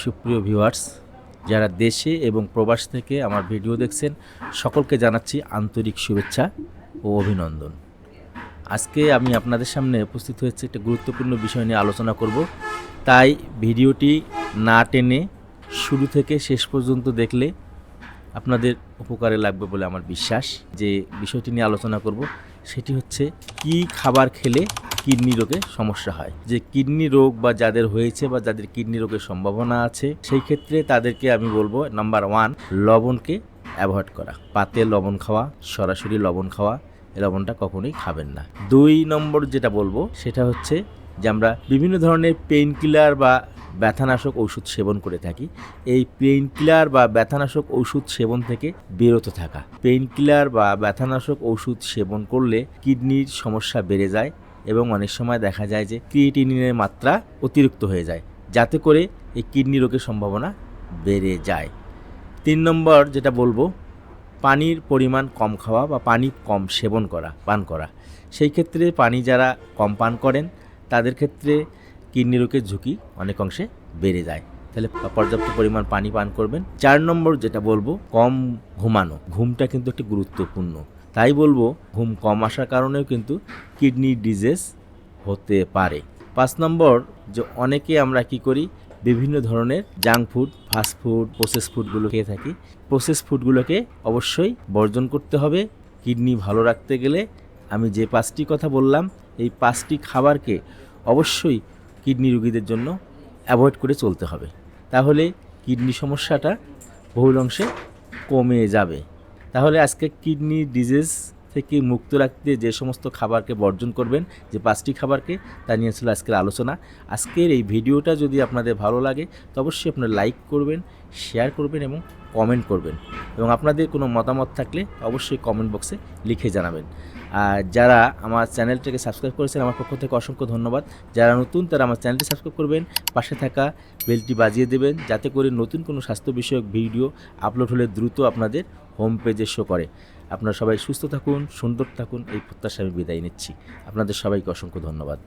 সুপ্রিয় ভিউয়ার্স, যারা দেশে এবং প্রবাস থেকে আমার ভিডিও দেখছেন, সকলকে জানাচ্ছি আন্তরিক শুভেচ্ছা ও অভিনন্দন। আজকে আমি আপনাদের সামনে উপস্থিত হয়েছে একটা গুরুত্বপূর্ণ বিষয় নিয়ে আলোচনা করব। তাই ভিডিওটি না টেনে শুরু থেকে শেষ পর্যন্ত দেখলে আপনাদের উপকারে লাগবে বলে আমার বিশ্বাস। যে বিষয়টি নিয়ে আলোচনা করব, সেটি হচ্ছে কি খাবার খেলে কিডনি রোগে সমস্যা হয়। যে কিডনি রোগ বা যাদের হয়েছে বা যাদের কিডনি রোগের সম্ভাবনা আছে, সেই ক্ষেত্রে তাদেরকে আমি বলব নাম্বার ওয়ান লবণকে অ্যাভয়েড করা। পাতে লবণ খাওয়া, সরাসরি লবণ খাওয়া লবণটা কখনোই খাবেন না। দুই নম্বর যেটা বলব, সেটা হচ্ছে যে আমরা বিভিন্ন ধরনের পেইন কিলার বা ব্যথানাশক ওষুধ সেবন করে থাকি। এই পেইন কিলার বা ব্যথানাশক ওষুধ সেবন থেকে বিরত থাকা। পেইন কিলার বা ব্যথানাশক ওষুধ সেবন করলে কিডনির সমস্যা বেড়ে যায় এবং অনেক সময় দেখা যায় যে ক্রিয়েটিনিনের মাত্রা অতিরিক্ত হয়ে যায়, যাতে করে এই কিডনি রোগের সম্ভাবনা বেড়ে যায়। তিন নম্বর যেটা বলব, পানির পরিমাণ কম খাওয়া বা পানি কম সেবন করা, পান করা। সেই ক্ষেত্রে পানি যারা কম পান করেন, তাদের ক্ষেত্রে কিডনি রোগের ঝুঁকি অনেক অংশে বেড়ে যায়। তাহলে পর্যাপ্ত পরিমাণ পানি পান করবেন। চার নম্বর যেটা বলব, কম ঘুমানো। ঘুমটা কিন্তু একটি গুরুত্বপূর্ণ তাই বলব, ঘুম কম আসার কারণেও কিন্তু কিডনি ডিজিজ হতে পারে। পাঁচ নম্বর যে অনেকে আমরা কি করি, বিভিন্ন ধরনের junk food, fast food, process ফুডগুলো খেয়ে থাকি। প্রসেস ফুডগুলোকে অবশ্যই বর্জন করতে হবে। কিডনি ভালো রাখতে গেলে আমি যে পাঁচটি কথা বললাম, এই পাঁচটি খাবারকে অবশ্যই কিডনি রোগীদের জন্য অ্যাভয়েড করে চলতে হবে। তাহলে কিডনি সমস্যাটা বহুল অংশে কমে যাবে। তাহলে আজকে কিডনি ডিজিজ থেকে মুক্ত রাখতে যে সমস্ত খাবারকে বর্জন করবেন, যে পাঁচটি খাবারকে, তা নিয়ে ছিল আজকের আলোচনা। আজকের এই ভিডিওটা যদি আপনাদের ভালো লাগে, তো অবশ্যই আপনারা লাইক করবেন শেয়ার করবেন এবং কমেন্ট করবেন। এবং আপনাদের কোনো মতামত থাকলে অবশ্যই কমেন্ট বক্সে লিখে জানাবেন। আর যারা আমার চ্যানেলটাকে সাবস্ক্রাইব করেছেন, আমার পক্ষ থেকে অসংখ্য ধন্যবাদ। যারা নতুন, তারা আমার চ্যানেলটি সাবস্ক্রাইব করবেন, পাশে থাকা বেলটি বাজিয়ে দেবেন, যাতে করে নতুন কোনো স্বাস্থ্য বিষয়ক ভিডিও আপলোড হলে দ্রুত আপনাদের হোম পেজে শো করে। আপনারা সবাই সুস্থ থাকুন, সুন্দর থাকুন, এই প্রত্যাশা আমি বিদায় নিচ্ছি। আপনাদের সবাইকে অসংখ্য ধন্যবাদ।